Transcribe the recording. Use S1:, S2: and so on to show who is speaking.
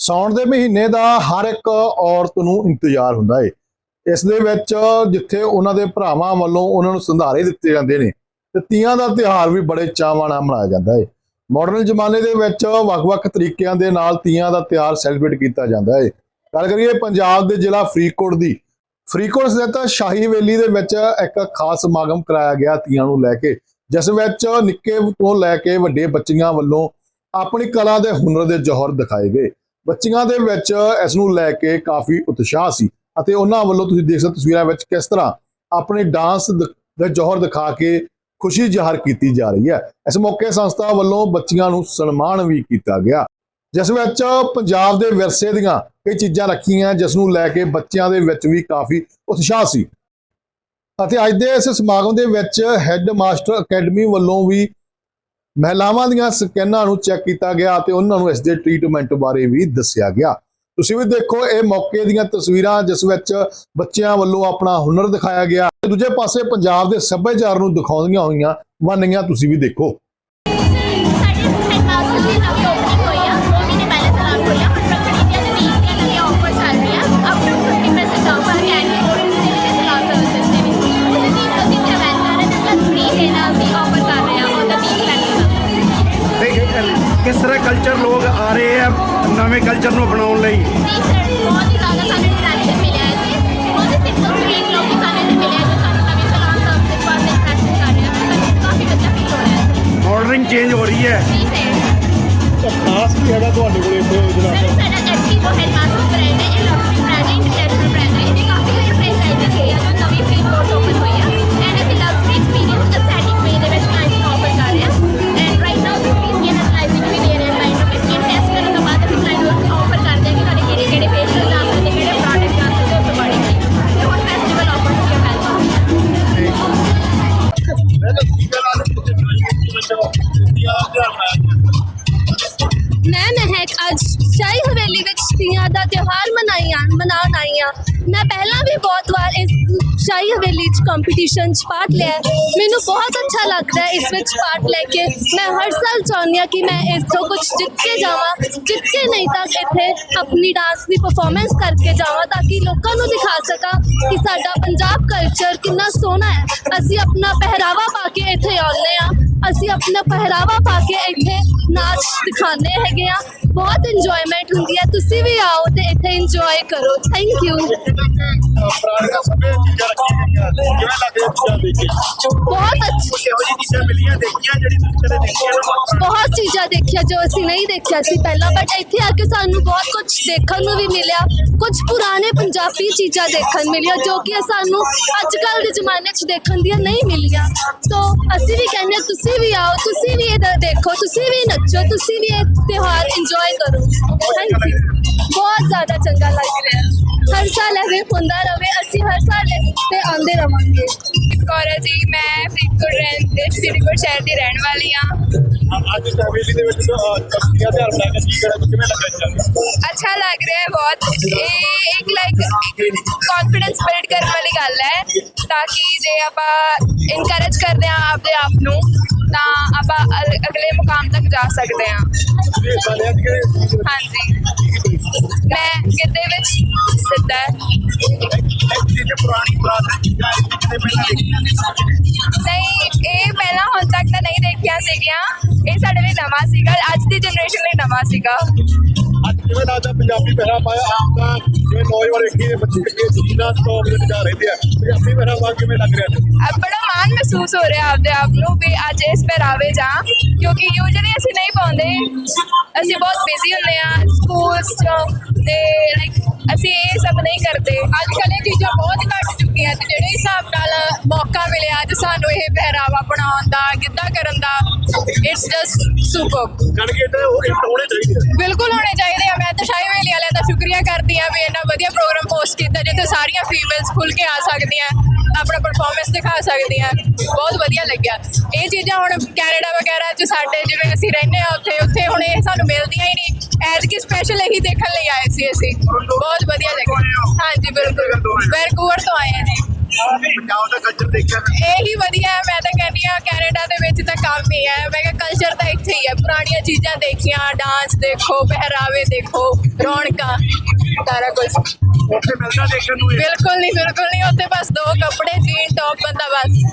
S1: ਸਾਉਣ ਦੇ ਮਹੀਨੇ ਦਾ ਹਰ ਇੱਕ ਔਰਤ ਨੂੰ ਇੰਤਜ਼ਾਰ ਹੁੰਦਾ ਏ। ਇਸ ਦੇ ਵਿੱਚ ਜਿੱਥੇ ਉਹਨਾਂ ਦੇ ਭਰਾਵਾਂ ਵੱਲੋਂ ਉਹਨਾਂ ਨੂੰ ਸੰਧਾਰੇ ਦਿੱਤੇ ਜਾਂਦੇ ਨੇ, ਤੇ ਤੀਆਂ ਦਾ ਤਿਉਹਾਰ ਵੀ ਬੜੇ ਚਾਵਾਂ ਨਾਲ ਮਨਾਇਆ ਜਾਂਦਾ ਏ। ਮਾਡਰਨ ਜ਼ਮਾਨੇ ਦੇ ਵਿੱਚ ਵੱਖ-ਵੱਖ ਤਰੀਕਿਆਂ ਦੇ ਨਾਲ ਤੀਆਂ ਦਾ ਤਿਉਹਾਰ ਸੈਲੀਬ੍ਰੇਟ ਕੀਤਾ ਜਾਂਦਾ ਏ। ਗੱਲ ਕਰੀਏ ਪੰਜਾਬ ਦੇ ਜ਼ਿਲ੍ਹਾ ਫਰੀਦਕੋਟ ਦੀ। ਫਰੀਦਕੋਟ ਸਥਿਤ ਸ਼ਾਹੀ ਹਵੇਲੀ ਦੇ ਵਿੱਚ ਇੱਕ ਖਾਸ ਸਮਾਗਮ ਕਰਾਇਆ ਗਿਆ ਤੀਆਂ ਨੂੰ ਲੈ ਕੇ, ਜਿਸ ਵਿੱਚ ਨਿੱਕੇ ਤੋਂ ਲੈ ਕੇ ਵੱਡੇ ਬੱਚੀਆਂ ਵੱਲੋਂ ਆਪਣੀ ਕਲਾ ਦੇ ਹੁਨਰ ਦੇ ਜੌਹਰ ਦਿਖਾਏ ਗਏ। ਬੱਚੀਆਂ ਦੇ ਵਿੱਚ ਇਸ ਨੂੰ ਲੈ ਕੇ ਕਾਫੀ ਉਤਸ਼ਾਹ ਸੀ ਅਤੇ ਉਹਨਾਂ ਵੱਲੋਂ ਤੁਸੀਂ ਦੇਖ ਸਕਦੇ ਤਸਵੀਰਾਂ ਵਿੱਚ ਕਿਸ ਤਰ੍ਹਾਂ ਆਪਣੇ ਡਾਂਸ ਦ- ਦੇ ਦਿਖਾ ਕੇ ਖੁਸ਼ੀ ਜ਼ਾਹਰ ਕੀਤੀ ਜਾ ਰਹੀ ਹੈ। ਇਸ ਮੌਕੇ ਸੰਸਥਾ ਵੱਲੋਂ ਬੱਚੀਆਂ ਨੂੰ ਸਨਮਾਨ ਵੀ ਕੀਤਾ ਗਿਆ। ਜਿਸ ਵਿੱਚ ਪੰਜਾਬ ਦੇ ਵਿਰਸੇ ਦੀਆਂ ਕਈ ਚੀਜ਼ਾਂ ਰੱਖੀਆਂ, ਜਿਸ ਨੂੰ ਲੈ ਕੇ ਬੱਚਿਆਂ ਦੇ ਵਿੱਚ ਵੀ ਕਾਫੀ ਉਤਸ਼ਾਹ ਸੀ। ਅਤੇ ਅੱਜ ਦੇ ਇਸ ਸਮਾਗਮ ਦੇ ਵਿੱਚ ਹੈੱਡ ਮਾਸਟਰ ਅਕੈਡਮੀ ਵੱਲੋਂ ਵੀ ਮਹਿਲਾਵਾਂ ਦੀਆਂ ਸਕੈਨਾਂ ਨੂੰ ਚੈੱਕ ਕੀਤਾ ਗਿਆ ਅਤੇ ਉਹਨਾਂ ਨੂੰ ਇਸ ਦੇ ਟ੍ਰੀਟਮੈਂਟ ਬਾਰੇ ਵੀ ਦੱਸਿਆ ਗਿਆ। ਤੁਸੀਂ ਵੀ ਦੇਖੋ, ਇਹ ਮੌਕੇ ਦੀਆਂ ਤਸਵੀਰਾਂ ਜਿਸ ਵਿੱਚ ਬੱਚਿਆਂ ਵੱਲੋਂ ਆਪਣਾ ਹੁਨਰ ਦਿਖਾਇਆ ਗਿਆ। ਤੇ ਦੂਜੇ ਪਾਸੇ ਪੰਜਾਬ ਦੇ ਸੱਭਿਆਚਾਰ ਨੂੰ ਦਿਖਾਉਂਦੀਆਂ ਹੋਈਆਂ ਵੰਨੀਆਂ ਤੁਸੀਂ ਵੀ ਦੇਖੋ।
S2: ਕਿਸ ਤਰ੍ਹਾਂ ਕਲਚਰ ਲੋਕ ਆ ਰਹੇ ਆ ਨਵੇਂ ਕਲਚਰ ਨੂੰ ਅਪਣਾਉਣ ਲਈ?
S3: ਬਹੁਤ ਹੀ ਜ਼ਿਆਦਾ ਸਾਨੂੰ ਇੰਟਰੈਕਸ਼ਨ ਮਿਲਿਆ ਹੈ ਜੀ ਬਹੁਤ ਹੀ ਸਿੰਪਲ ਸਵੀਟ ਲੋਕ ਸਾਨੂੰ ਇੱਥੇ ਮਿਲੇ ਆ ਜੋ ਸਾਨੂੰ ਨਵੀਂ ਸਲਾਮ ਸਰਵਿਸ ਵਾਸਤੇ ਇੰਟਰੈਕਸ਼ਨ ਕਰ ਰਹੇ ਆ ਸਾਨੂੰ ਕਾਫੀ ਵਧੀਆ ਫੀਲ ਹੋ। ਰਿਹਾ ਹੈ
S2: ਆਰਡਰਿੰਗ ਚੇਂਜ ਹੋ ਰਹੀ ਹੈ
S3: ਜੀ ਸਰ
S1: ਖਾਸ ਕੀ ਹੈਗਾ ਤੁਹਾਡੇ ਕੋਲ ਇੱਥੇ
S3: ਸਰ ਸਾਡਾ ਐਫਪੀ ਉਹ
S4: ਤੀਆਂ ਦਾ ਤਿਉਹਾਰ ਮਨਾਈਆਂ, ਮਨਾਉਣ ਆਈ ਹਾਂ ਮੈਂ ਪਹਿਲਾਂ ਵੀ ਬਹੁਤ ਵਾਰ ਇਸ ਸ਼ਾਹੀ ਹਵੇਲੀ 'ਚ ਕੰਪੀਟੀਸ਼ਨ 'ਚ ਪਾਰਟ ਲਿਆ ਮੈਨੂੰ ਬਹੁਤ ਅੱਛਾ ਲੱਗਦਾ ਹੈ ਇਸ ਵਿੱਚ ਪਾਰਟ ਲੈ ਕੇ। ਮੈਂ ਹਰ ਸਾਲ ਚਾਹੁੰਦੀ ਹਾਂ ਕਿ ਮੈਂ ਇਸ ਤੋਂ ਕੁਝ ਜਿੱਤ ਕੇ ਜਾਵਾਂ। ਜਿੱਤ ਕੇ ਨਹੀਂ ਤਾਂ ਇੱਥੇ ਆਪਣੀ ਡਾਂਸ ਦੀ ਪਰਫਾਰਮੈਂਸ ਕਰਕੇ ਜਾਵਾਂ ਤਾਂ ਕਿ ਲੋਕਾਂ ਨੂੰ ਦਿਖਾ ਸਕਾਂ ਕਿ ਸਾਡਾ ਪੰਜਾਬ ਕਲਚਰ ਕਿੰਨਾ ਸੋਹਣਾ ਹੈ। ਅਸੀਂ ਆਪਣਾ ਪਹਿਰਾਵਾ ਪਾ ਕੇ ਇੱਥੇ ਆਉਂਦੇ ਹਾਂ। ਅਸੀਂ ਆਪਣਾ ਪਹਿਰਾਵਾ ਪਾ ਕੇ ਇੱਥੇ ਨਾਚ ਦਿਖਾਉਂਦੇ ਹੈਗੇ ਆ। ਬਹੁਤ ਇੰਜੋਇਮੈਂਟ ਹੁੰਦੀ ਹੈ ਤੁਸੀਂ ਵੀ ਆਓ ਤੇ ਇੱਥੇ ਇੰਜੋਏ ਕਰੋ। ਥੈਂਕ ਯੂ
S1: ਪੁਰਾਣੀਆਂ ਸਭੇ ਚੀਜ਼ਾਂ ਰੱਖੀਆਂ ਗਈਆਂ ਕਿਵੇਂ ਲੱਗਦੇ ਚੀਜ਼ਾਂ ਦੇਖ ਕੇ
S4: ਬਹੁਤ ਅੱਛੀ।
S2: ਕੁਝ ਇਹੋ ਜਿਹੀ ਚੀਜ਼ਾਂ ਮਿਲੀਆਂ ਦੇਖੀਆਂ ਜਿਹੜੀ ਤੁਸੀਂ ਕਦੇ ਦੇਖੀਆਂ ਨਾ?
S4: ਬਹੁਤ ਦੇਖਿਆ ਜੋ ਅਸੀਂ ਨਹੀਂ ਦੇਖਿਆ ਸੀ ਪਹਿਲਾਂ ਬਟ ਇੱਥੇ ਆ ਕੇ ਸਾਨੂੰ ਬਹੁਤ ਕੁਝ ਦੇਖਣ ਨੂੰ ਵੀ ਮਿਲਿਆ। ਕੁਝ ਪੁਰਾਣੇ ਪੰਜਾਬੀ ਚੀਜ਼ਾਂ ਦੇਖਣ ਮਿਲੀਆਂ, ਜੋ ਕਿ ਸਾਨੂੰ ਅੱਜ ਕੱਲ ਦੇ ਜ਼ਮਾਨੇ 'ਚ ਦੇਖਣ ਦੀਆਂ ਨਹੀਂ ਮਿਲੀਆਂ। ਸੋ ਅਸੀਂ ਵੀ ਕਹਿੰਦੇ ਹਾਂ, ਤੁਸੀਂ ਵੀ ਆਓ, ਤੁਸੀਂ ਵੀ ਇਹ ਦੇਖੋ, ਤੁਸੀਂ ਵੀ ਨੱਚੋ, ਤੁਸੀਂ ਵੀ ਇਹ ਤਿਉਹਾਰ ਇੰਜੋਏ ਕਰੋ। ਥੈਂਕ ਯੂ ਬਹੁਤ ਜ਼ਿਆਦਾ ਚੰਗਾ ਲੱਗ ਰਿਹਾ ਹਰ ਸਾਲ ਐਵੇਂ ਹੁੰਦਾ ਰਵੇ, ਅਸੀਂ ਹਰ ਸਾਲ ਤੇ ਆਉਂਦੇ ਰਵਾਂਗੇ।
S5: ਕੌਰ ਜੀ, ਮੈਂ ਫਰੀਦਕੋਟ ਰਹਿਣ ਦੇ ਫਰੀਦਕੋਟ ਸ਼ਹਿਰ ਦੀ ਰਹਿਣ ਵਾਲੀ ਹਾਂ
S1: ਅੱਜ ਹਵੇਲੀ ਦੇ ਵਿੱਚ ਤਸਵੀਰਾਂ ਤੇ ਹਰਮਲਾ ਕੇ ਕੀ ਕਰਾਂ ਕਿਵੇਂ ਲੱਗਾ
S5: ਲੱਗ ਰਿਹਾ ਹੈ ਬਹੁਤ। ਇਹ ਇੱਕ ਲਾਈਕ ਕੌਨਫੀਡੈਂਸ ਬਿਲਡ ਕਰਨ ਵਾਲੀ ਗੱਲ ਹੈ ਤਾਂ ਕਿ ਜੇ ਆਪਾਂ ਇਨਕਰੇਜ ਕਰਦੇ ਹਾਂ ਆਪਦੇ ਆਪ ਨੂੰ ਤਾਂ ਆਪਾਂ ਅਲ- ਅਗਲੇ ਮੁਕਾਮ ਤੱਕ ਜਾ ਸਕਦੇ ਹਾਂ।
S1: ਦੀ
S5: ਹਾਂਜੀ। ਮੈਂ ਗਿੱਧੇ ਵਿੱਚ ਸਿੱਧਾ।
S1: ਚੀਜ਼ਾਂ ਪੁਰਾਣੀ ਪੁਰਾਣੀ ਚੀਜ਼ਾਂ ਕਿਤੇ ਪਹਿਲਾਂ
S5: ਸੀਗੀਆਂ ਇਹ ਸਾਡੇ ਲਈ ਨਵਾਂ ਸੀਗਾ। ਅੱਜ ਦੀ ਜਨਰੇਸ਼ਨ ਲਈ ਨਵਾਂ ਸੀਗਾ।
S1: ਅੱਜ ਕਿਵੇਂ ਲੱਗਦਾ ਪੰਜਾਬੀ ਪਹਿਰਾ ਪਾਇਆ ਆਮ ਤਾਂ ਜਿਵੇਂ ਨੌਜਵਾਨ ਦੇ ਬੱਚੇ ਅੱਗੇ ਜੀਨਾ ਸਟੋਕ ਦੇ ਵਿਚਾਰ ਰਹਿੰਦੇ ਆ। ਪੰਜਾਬੀ ਪਹਿਰਾ ਪਾ ਕਿਵੇਂ ਲੱਗ ਰਿਹਾ ਤੇ
S5: ਅਹ ਬੜਾ ਮਾਣ ਮਹਿਸੂਸ ਹੋ ਰਿਹਾ ਆਪਦੇ ਆਪ ਨੂੰ ਵੀ ਅੱਜ ਇਸ ਪਹਿਰਾਵੇ ਜਾ ਕਿਉਂਕਿ ਯੂਜੂਲੀ ਅਸੀਂ ਨਹੀਂ ਪਾਉਂਦੇ ਅਸੀਂ ਬਹੁਤ ਬਿਜ਼ੀ ਹੁੰਦੇ ਆ। ਸਕੂਲਸ ਚ ਤੇ ਲਾਈਕ ਅਸੀਂ ਇਹ ਸਭ ਨਹੀਂ ਕਰਦੇ। ਅੱਜ ਕੱਲ੍ਹ ਇਹ ਚੀਜ਼ਾਂ ਬਹੁਤ ਘੱਟ ਚੁੱਕੀਆਂ ਤੇ ਜਿਹੜੇ ਹਿਸਾਬ ਨਾਲ ਮੌਕਾ ਮਿਲਿਆ ਅੱਜ ਸਾਨੂੰ ਇਹ ਪਹਿਰਾਵਾ ਬਣਾਉਣ ਦਾ ਗਿੱਧਾ ਕਰਨ ਦਾ ਇਟਸ ਜਸਟ ਸੁਪਰ
S1: ਕਣ ਕੇ ਤਾਂ ਉਹ ਇੱਕ ਹੋਣੇ ਚਾਹੀਦੇ
S5: ਬਿਲਕੁਲ ਹੋਣੇ ਚਾਹੀਦੇ ਆ। ਮੈਂ ਤਾਂ ਸ਼ਾਹੀ ਵੇਲੀ ਵਾਲਿਆਂ ਦਾ ਸ਼ੁਕਰੀਆ ਕਰਦੀ ਆ। ਵੀ ਇੰਨਾ ਵਧੀਆ ਪ੍ਰੋਗਰਾਮ ਪੋਸਟ ਕੀਤਾ ਜਿੱਥੇ ਸਾਰੀਆਂ ਫੀਮੇਲਸ ਖੁੱਲ ਕੇ ਆ ਸਕਦੀਆਂ ਆਪਣਾ ਪਰਫਾਰਮੈਂਸ ਦਿਖਾ ਸਕਦੀਆਂ। ਬਹੁਤ ਵਧੀਆ ਲੱਗਿਆ। ਇਹ ਚੀਜ਼ਾਂ ਹੁਣ ਕੈਨੇਡਾ ਵਗੈਰਾ ਚ ਸਾਡੇ ਜਿਵੇਂ ਅਸੀਂ ਰਹਿੰਦੇ ਆ ਉੱਥੇ ਉੱਥੇ ਹੁਣ ਇਹ ਸਾਨੂੰ ਮਿਲਦੀਆਂ ਹੀ ਨਹੀਂ। ਐਜ਼ ਕਿ ਸਪੈਸ਼ਲ ਇਹੀ ਦੇਖਣ ਲਈ ਆਏ ਸੀ ਅਸੀਂ। ਬਹੁਤ ਵਧੀਆ ਲੱਗਿਆ। ਹਾਂਜੀ ਬਿਲਕੁਲ। ਵੈਨਕੂਵਰ
S2: ਪੰਜਾਬ ਦਾ ਕਲਚਰ ਦੇਖਿਆ
S5: ਇਹੀ ਵਧੀਆ ਹੈ ਮੈਂ ਤਾਂ ਕਹਿੰਦੀ ਆ ਕੈਨੇਡਾ ਦੇ ਵਿੱਚ ਤਾਂ ਕੰਮ ਹੀ ਹੈ। ਮੈਂ ਕਿਹਾ ਕਲਚਰ ਤਾਂ ਇੱਥੇ ਹੀ ਹੈ। ਪੁਰਾਣੀਆਂ ਚੀਜ਼ਾਂ ਦੇਖੀਆਂ ਡਾਂਸ ਦੇਖੋ ਪਹਿਰਾਵੇ ਦੇਖੋ ਰੌਣਕਾਂ। ਸਾਰਾ ਕੁਝ
S2: ਉੱਥੇ ਮਿਲਦਾ ਦੇਖਣ ਨੂੰ ਇਹ।
S5: ਬਿਲਕੁਲ ਨਹੀਂ ਬਿਲਕੁਲ ਨਹੀਂ ਉੱਥੇ ਬਸ ਦੋ ਕੱਪੜੇ ਜੀਨ ਟੌਪ ਬੰਦਾ ਬਸ।